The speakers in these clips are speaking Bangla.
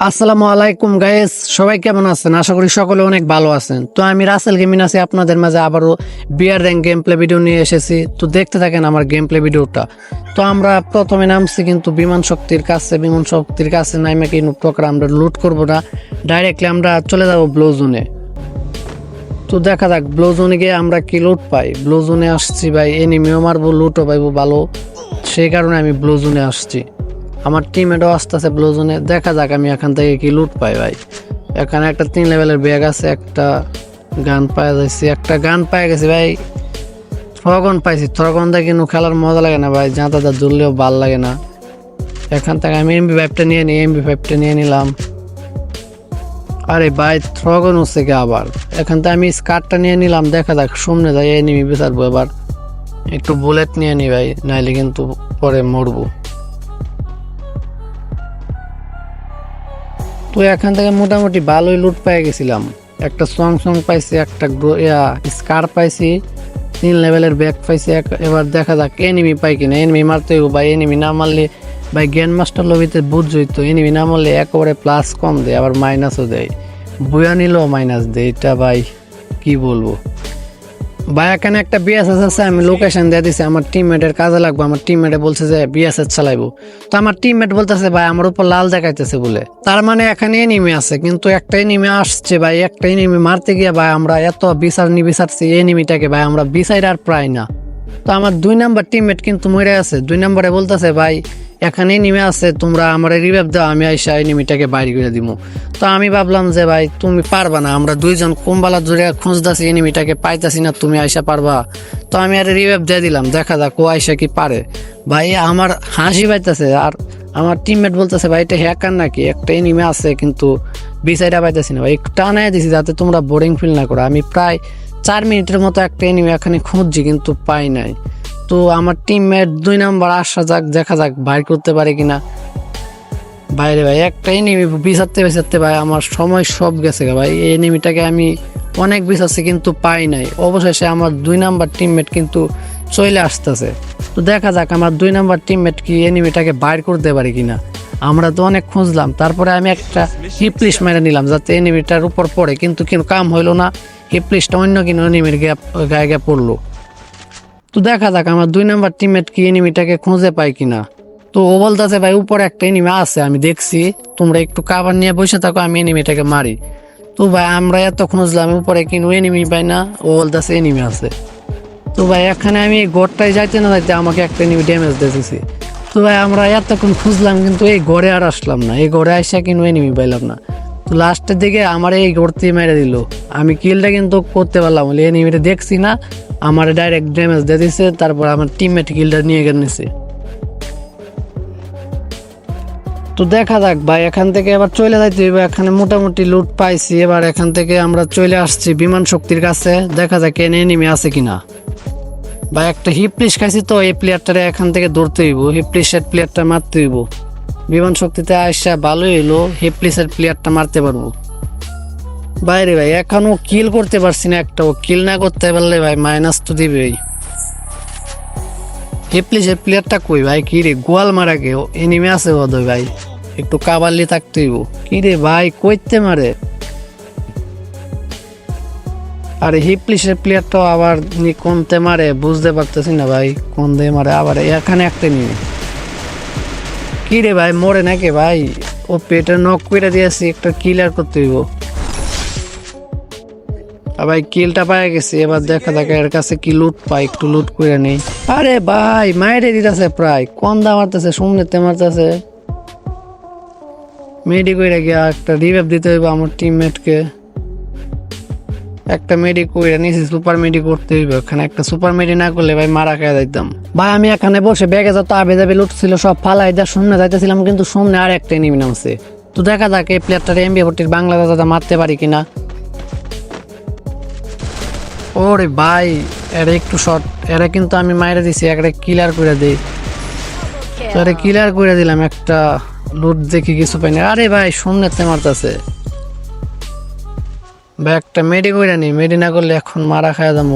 আসসালামু আলাইকুম গাইস সবাই কেমন আছেন? আশা করি সকলে অনেক ভালো আছেন। তো আমি রাসেল গেমিন আছি। আপনাদের মাঝে আবারও bear rank game play video নিয়ে এসেছি। তো দেখতে থাকেন আমার গেম প্লে ভিডিওটা তো আমরা প্রথমে নামছি কিন্তু বিমান শক্তির কাছে। বিমান শক্তির কাছে নামে কিন্তু প্রকার আমরা লুট করব না। ডাইরেক্টলি আমরা চলে যাব ব্লু জোনে তো দেখা যাক ব্লু জোনে গিয়ে আমরা কি লুট পাই? ব্লু জোনে আসছি ভাই। এনিমিও মারবো লুটও পাইবো ভালো। সেই কারণে আমি ব্লু জোনে আসছি। আমার টিমেটও আসতেছে ব্লু জোনে দেখা যাক আমি এখান থেকে কি লুট পাই ভাই। এখানে একটা তিন লেভেলের ব্যাগ আছে, একটা গান পাওয়া যাচ্ছে একটা গান পাই গেছি ভাই। থ্রগন পাইছি থ্রগন দিয়ে কিন্তু খেলার মজা লাগে না ভাই যা দাদা জুড়লেও ভালো লাগে না। এখান থেকে আমি এমবি ফাইভটা নিয়ে নিই এমবি ফাইভটা নিয়ে নিলাম। আরে ভাই থ্রগন হচ্ছে কি আবার? এখান থেকে আমি স্কার্টটা নিয়ে নিলাম, দেখা যাক, সামনে যাই এনিমি বিচারবো এবার। একটু বুলেট নিয়ে নি ভাই, নাইলে কিন্তু পরে মরবো। তো এখান থেকে মোটামুটি ভালোই লুট পেয়ে গেছিলাম। একটা সং সং পাইছি, একটা স্কার পাইছি, তিন লেভেলের ব্যাগ পাইছি এবার দেখা যাক এনিমি পাই কিনা। এনিমি মারতে বা এনিমি না মারলে ভাই গ্যান মাস্টার লবিতে বুঝই তো এনিমি না মারলে একেবারে প্লাস কম দেয়, আবার মাইনাসও দেয়। বয়া নিলেও মাইনাস দেয়, এটা ভাই, কি বলব? ভাই, এখানে একটা বিএসএস আছে, আমি লোকেশন দিয়ে দিছি। আমার টিমমেটের কাজে লাগবে। আমার টিমমেটে বলছে যে বিএসএস চালাইবো। তো আমার টিমমেট বলতেছে, ভাই, আমার উপর লাল দেখাইতেছে বলে। তার মানে এখানে এনিমি আছে, কিন্তু একটা এনিমি আসছে, ভাই। একটা এনিমি মারতে গিয়ে, ভাই, আমরা এত বিচার নি বিচারছি এনিমিটাকে ভাই, আমরা বিচার আর প্রায় না। তো আমার দুই নাম্বার টিমমেট কিন্তু মরে আছে। দুই নম্বরে বলতেছে, ভাই এখানে এনিমি আছে, তোমরা আমার রিভাইভ দাও, আমি আইসা এনিমিটাকে বাইরে করে দিব তো আমি ভাবলাম যে ভাই, তুমি পারবা না, আমরা দুইজন কোম্বালা জুড়ে খুঁজতেছি এনিমিটাকে পাইতাছি না, তুমি আইসা পারবা। তো আমি আর রিভাইভ দিয়ে দিলাম, দেখা যাক ও আইসা কি পারে। ভাই, আমার হাসি পাইতেছে, আর আমার টিমমেট বলতেছে, ভাই, এটা হ্যাকার নাকি? একটা এনিমে আছে, কিন্তু বিচাইটা পাইতেছি না। ভাই, একটু টানাই দিছি যাতে তোমরা বোরিং ফিল না করো। আমি প্রায় চার মিনিটের মতো একটা এনিমে এখানে খুঁজছি, কিন্তু পাই নাই। তো আমার টিমমেট দুই নাম্বার আসা যাক, দেখা যাক বাইর করতে পারে কিনা। বাইরে ভাই, একটা এনিমি বিচারতে বিচারতে ভাই, আমার সময় সব গেছে ভাই। এই এনিমিটাকে আমি অনেক বিচারছি কিন্তু পাই নাই। অবশেষে আমার দুই নাম্বার টিমমেট কিন্তু চলে আসতেছে। তো দেখা যাক আমার দুই নাম্বার টিমমেট কি এনিমিটাকে বাইর করতে পারে কিনা। আমরা তো অনেক খুঁজলাম, তারপরে আমি একটা হিপলিশ মেরে নিলাম যাতে এনিমিটার উপর পড়ে। কিন্তু কিন্তু কাম হইল না হিপলিশটা অন্য কিনো এনিমির গায়ে গায়ে পড়ল। তো দেখা যাক, আমার দুই নাম্বার টিমমেট কি এনিমিটাকে খুঁজে পাই কিনা। তো ও বলতেছে, ভাই, উপরে একটা এনিমি আছে, আমি দেখছি। তোমরা একটু কাবার নিয়ে বসে থাকো, আমি এনিমিটাকে মারি। তো ভাই, আমরা এত খুঁজলাম, উপরে কিন্তু এনিমি পাই না, ও বলতেছে এনিমি আছে। তো ভাই, এখানে আমি ঘরটায় যাইতে না যাইতে আমাকে একটা এনিমি ড্যামেজ দিতেছি। তো ভাই, আমরা এতক্ষণ খুঁজলাম, কিন্তু এই ঘরে আর আসলাম না। এই ঘরে আসা কিন্তু এনিমি পাইলাম না। লাস্টের দিকে আমার এই ঘরতে মেরে দিল। আমি কিলটা কিন্তু করতে পারলাম এনিমিটা দেখছি না, আমার ডাইরেক্ট ড্যামেজ দিয়ে দিছে, তারপর আমার টিমমেট কিলটা নিয়ে গেছে নিছে তো দেখা যাক ভাই, এখান থেকে এবার চলে যাইতে হইবে। এখানে মোটামুটি লুট পাইছি। এবার এখান থেকে আমরা চলে আসছি বিমান শক্তির কাছে। দেখা যাক এনে এনিমি আছে কিনা। ভাই, একটা হিপলিশ খাইছি তো, এই প্লেয়ারটারে এখান থেকে ধরতে হইব। হিপলিশের প্লেয়ারটা মারতে হইব। বিমান শক্তিতে আসা ভালোই হইল হিপলিশের প্লেয়ারটা মারতে পারব। বাইরে ভাই এখনও কিল করতে পারছি না একটাও কিল না করতে পারলে ভাই মাইনাস তো দিবেই। হিপলিশের প্লেয়ারটা কই ভাই? কি রে, গোয়াল মারা কে এনিমে আছে বোধহয় ভাই। একটু কাবালি থাকতে হইব। কি রে ভাই, কইতে মারে? আরে হিপলিশের প্লেয়ারটাও আবার কোনতে মারে, বুঝতে পারতেছি না ভাই কোন দিয়ে মারে, আবার এখানে একটা নিয়ে। কি রে ভাই, মরে নাকি ভাই? ও পেটে নক করে দিয়েছি একটা কিলার করতে হইব। ভাই কিলটা পাই গেছি, এবার দেখা দেখা এর কাছে কি লুট পাই, একটু লুট করে নেই। আরে ভাই, মাইরে দিতেছে প্রায় কোন দাম মারতেছে শুনতে মারতেছে। মেডি কইরা গিয়া একটা রিভাইভ দিতে হইব আমার টিমমেটকে একটা মেডি কইরা নিয়েছি সুপার মেডি করতে হইব। এখানে একটা সুপার মেডি না করলে ভাই মারা খেয়ে যাইতাম। ভাই, আমি এখানে বসে ব্যাগে যত আবে যাবে লুটছিল, সব ফালাই যা শূন্য যাইতেছিলাম, কিন্তু সামনে আর একটা এনিমি নামছে। তো দেখা যাক এই প্লেয়ারটার এমবি ভর্তির বাংলা দাদা মারতে পারি কিনা। ওরে ভাই, এরা একটু শর্ট এরা কিন্তু আমি মাইরে দিছি একটা কিলার করে দিই। তো এরা কিলার করে দিলাম একটা। লুট দেখি কিছু পাইনি। আরে ভাই সামনেতে মারতেছে। ভাই একটা মেডি করে নি, মেডি না করলে এখন মারা খায় যাব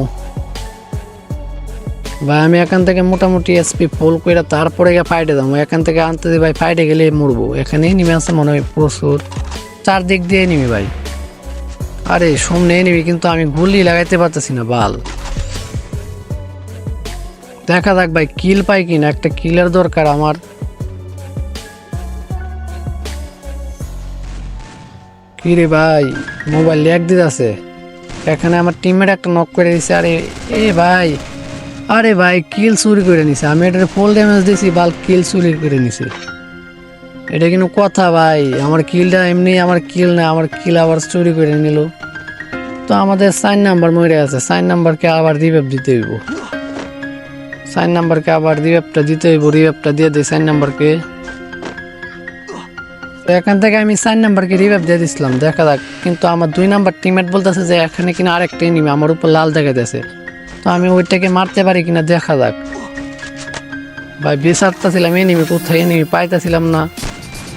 ভাই আমি এখান থেকে মোটামুটি এসপি ফুল করে তারপরে গিয়ে ফাইটে যাব এখান থেকে আনতে দিই ভাই ফাইটে গেলে মরবো। এখানেই নেমে আছে মনে হয় প্রচুর। চারদিক দিয়ে নিবি ভাই। আরে সামনে নিবি কিন্তু আমি গুলি লাগাইতে পারতেছি না, বাল। দেখা যাক ভাই কিল পাই কিনা? একটা কিলের দরকার আমার। কি রে ভাই, মোবাইল ল্যাগ দিতে আছে। এখানে আমার টিমমেট একটা নক করে দিছে, আরে, এ ভাই, আরে ভাই কিল চুরি করে নিছে। আমি এটার ফুল ড্যামেজ দিছি, বাল কিল চুরি করে নিছে। এটা কিন্তু কথা ভাই, আমার কিলটা এমনি, আমার কিল না, আমার কিল আবার চুরি করে নিল। তো আমাদের সাইন নাম্বার মরে আছে সাইন নাম্বারকে আবার রিভেপ দিতে হইব। সাইন নাম্বারকে আবার রিভেপটা দিতে হইব রিভেপটা দিয়ে দিই সাইন নাম্বারকে তো এখান থেকে আমি সাইন নাম্বারকে রিভেপ দিয়ে দিছিলাম, দেখা যাক। কিন্তু আমার দুই নাম্বার টিমমেট বলতেছে যে এখানে কিনা আরেকটা এনিমি আমার উপর লাল দেখাতেছে তো আমি ওইটাকে মারতে পারি কিনা দেখা যাক। ভাই, বিচারতেছিলাম এনিমি কোথায়? এনিমি পাইতেছিলাম না।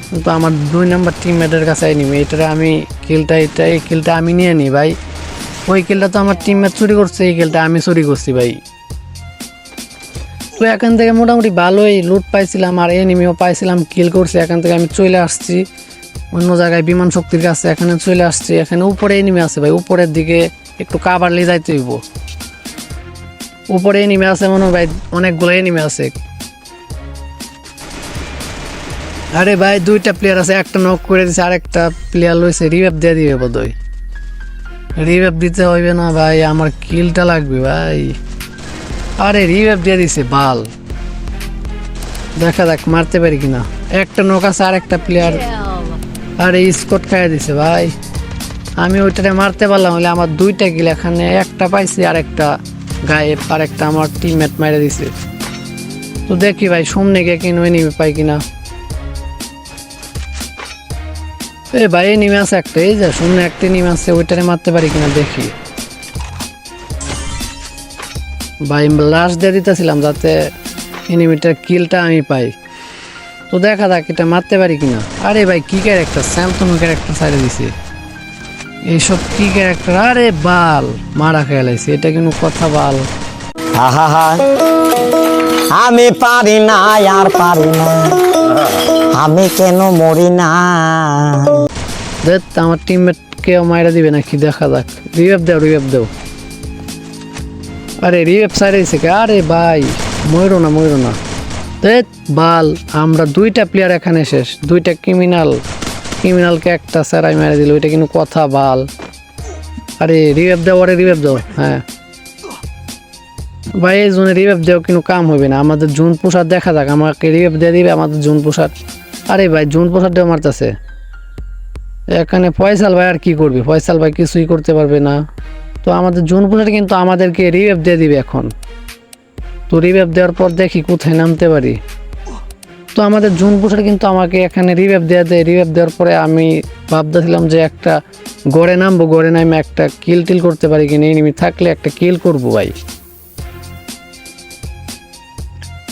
কিন্তু আমার দুই নাম্বার টিমমেটের কাছে এনিমি এটা আমি কিলটা, এটা এই কিলটা আমি নিয়ে নিই, ভাই। ওই কিলটা তো আমার টিমমেট চুরি করছে, এই কিলটা আমি চুরি করছি, ভাই। তো এখান থেকে মোটামুটি ভালোই লুট পাইছিলাম আর এনিমিও পাইছিলাম কিল করছি। এখান থেকে আমি চলে আসছি। অন্য জায়গায় বিমান শক্তির কাছে এখানে চলে আসছি। এখানে উপরে এনিমি আছে ভাই, উপরের দিকে একটু কাবার নিয়ে যাইতে হইব। উপরে এনিমি আছে মনে হয় ভাই, অনেকগুলো এনিমি আছে। আরে ভাই, দুইটা প্লেয়ার আছে, একটা নক করে দিছে, আরেকটা প্লেয়ার লইছে রিভেপ দিয়ে দিবে বোধহয়। রিভেপ দিতে হইবে না ভাই, আমার কিলটা লাগবে ভাই। আরে রিভেপ দিয়ে দিছে, বাল। দেখা যাক, মারতে পারি কিনা। একটা নৌকা আছে আর একটা প্লেয়ার আরে স্কট খাইয়ে দিছে ভাই। আমি ওইটারে মারতে পারলাম, হলে আমার দুইটা কিল এখানে, একটা পাইছি আর একটা গায়ে আর একটা আমার টিমমেট মেরে দিছে। তো দেখি ভাই, সামনে গিয়ে কিনে নিবে পাই কিনা। এ ভাই নিমে আছে একটা, এই যে সামনে একটা নিমে আছে, ওইটারে মারতে পারি কিনা, দেখি। ভাই লাস্ট দিয়ে দিতেছিলাম যাতে এনিমিটার কিলটা আমি পাই। তো দেখা যাক এটা মারতে পারি কিনা। আরে ভাই কি ক্যারেক্টার স্যামসং ক্যারেক্টার সাইডে দিছে। এইসব কি ক্যারেক্টার আরে বাল মারা খেলাইছে এটা কিন্তু কথা বাল? আমি পারি না আর পারি না। আমি কেন মরি না? দেখ আমার টিমমেট কেউ মাইরা দিবে নাকি? দেখা যাক। রিভেপ দেও রিভেপ দাও। আরে রিভেপ সাইডে? আরে ভাই ময়ূরো না ময়ূরো না। বাল, আমরা দুইটা প্লেয়ার এখানে শেষ। দুইটা ক্রিমিনাল ক্রিমিনালকে একটা স্যারাই মেরে দিল ওইটা কিন্তু কথা, বাল। আরে রিভেপ দাও, আরে রিভেপ দাও। হ্যাঁ। ভাই, এই জন্য রিভেপ দেও কিন্তু কাম হবে না। আমাদের জুন পোষার দেখা যাক, আমাকে রিভেপ দিয়ে দিবে আমাদের জুন পোষার। আরে ভাই, জুন পোষার দেওয়া মারতেছে। এখানে ফয়সাল ভাই আর কি করবে? ফয়সাল ভাই কিছুই করতে পারবে না। তো আমাদের জুন পোষার কিন্তু আমাদেরকে রিভেপ দিয়ে দিবে এখন। তো রিভেপ দেওয়ার পর দেখি কোথায় নামতে পারি। তো আমাদের জুন পোষার কিন্তু আমাকে এখানে রিভেপ দেওয়া দেয়। রিভেপ দেওয়ার পরে আমি ভাবতেছিলাম যে একটা গড়ে নামবো, গড়ে নামে একটা কিল টিল করতে পারি কিনা এনিমি থাকলে একটা কিল করব ভাই।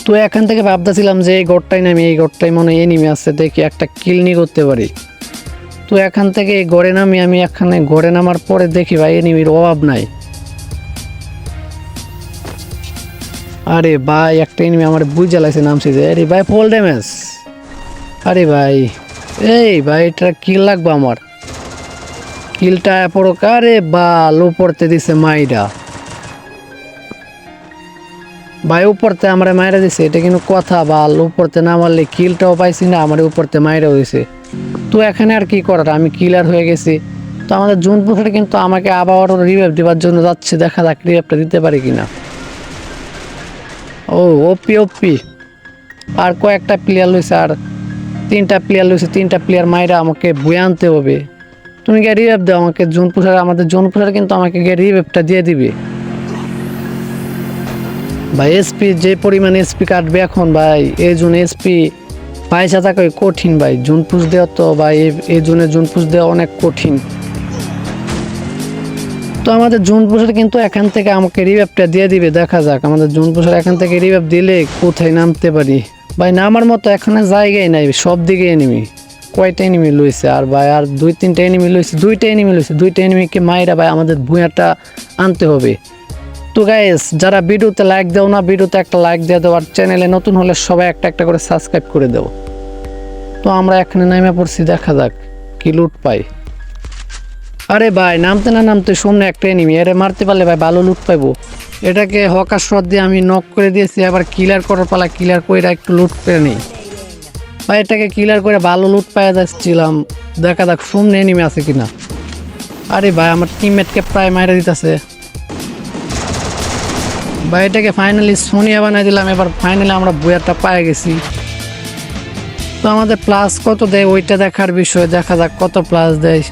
তো এখান থেকে ভাবতেছিলাম যে এই গড়টাই নামি, এই গড়টাই মনে এনিমি আছে, দেখি একটা কিল নিয়ে করতে পারি। তো এখান থেকে গড়ে নামি, আমি এখানে গড়ে নামার পরে দেখি ভাই এনিমির অভাব নাই। আরে ভাই, একটা এনিমি আমার বুঝ জ্বালাইছে নামছি যে, আরে ভাই ফল ড্যামেজ আরে ভাই, এই ভাই, এটা কিল লাগবে আমার। কিলটা পড়ো আরে বা লো পড়তে দিছে মাইরা। ভাই, উপরতে আমরা মাইরা দিছে, এটা কিন্তু কথা, বাল, উপরতে না মারলে কিলটাও পাইছি না, আমার উপরতে মাইরাও দিছে। তো এখানে আর কি করার আমি কিলার হয়ে গেছি। তো আমাদের জুন পুষারে কিন্তু আমাকে আবার রিভাইভ দেওয়ার জন্য যাচ্ছে। দেখা যাক রিভাইভটা দিতে পারি কিনা। ও ওপি ওপি আর কয়েকটা প্লেয়ার লইছে, আর তিনটা প্লেয়ার লইছে, তিনটা প্লেয়ার মাইরা আমাকে বয়ে আনতে হবে। তুমি গিয়ে রিভাইভ দাও আমাকে। জুন পুষার আমাদের জুন পুষার কিন্তু আমাকে গিয়ে রিভাইভটা দিয়ে দিবে। ভাই এসপি যে পরিমাণ এসপি কাটবে এখন, ভাই, এই জুন এসপি পয়সা থাকা কঠিন ভাই। জুন পুষ দেওয়া তো ভাই এই- জুনে জুন পুষ দেওয়া অনেক কঠিন। তো আমাদের জুন পুষের কিন্তু এখান থেকে আমাকে রিভ্যাপটা দিয়ে দিবে, দেখা যাক। আমাদের জুন পুষের এখান থেকে রিভ্যাপ দিলে কোথায় নামতে পারি? ভাই, নামার মতো এখানে জায়গায় নাই, সব দিকে এনিমি কয়টা এনিমি লইছে? আর ভাই, আর দুই তিনটা এনিমি লইছে, দুইটা এনিমি লইছে। দুইটা এনিমিকে মাইরা ভাই আমাদের ভুঁয়াটা আনতে হবে। তো গাইস যারা ভিডিওতে লাইক দাও না, ভিডিওতে একটা লাইক দিয়ে দাও, আর চ্যানেলে নতুন হলে সবাই একটা একটা করে সাবস্ক্রাইব করে দাও। তো আমরা এখানে নামে পড়ছি, দেখা যাক কি লুট পাই। আরে ভাই, নামতে না নামতে সামনে একটা এনিমি এরে মারতে পারলে ভাই ভালো লুট পাইবো। এটাকে হকার শট দিয়ে আমি নক করে দিয়েছি, আবার কিলার করার পালা কিলার করে একটু লুট করে নিই। ভাই, এটাকে কিলার করে ভালো লুট পাইয়া যাচ্ছিলাম। দেখা যাক সামনে এনিমি আছে কিনা। আরে ভাই, আমার টিমমেটকে প্রায় মাইরে দিতেছে। ভাই, এটাকে ফাইনালি সোনিয়া বানাই দিলাম। এবার ফাইনালি আমরা বইয়ারটা পায়ে গেছি। তো আমাদের প্লাস কত দেয় ওইটা দেখার বিষয়ে। দেখা যাক কত প্লাস দেয়।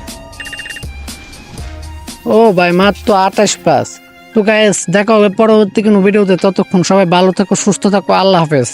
ও ভাই, মাত্র আঠাশ প্লাস তো গায়েস দেখা হবে পরবর্তী কোনো ভিডিওতে ততক্ষণ সবাই ভালো থাকো, সুস্থ থাকো। আল্লাহ হাফেজ।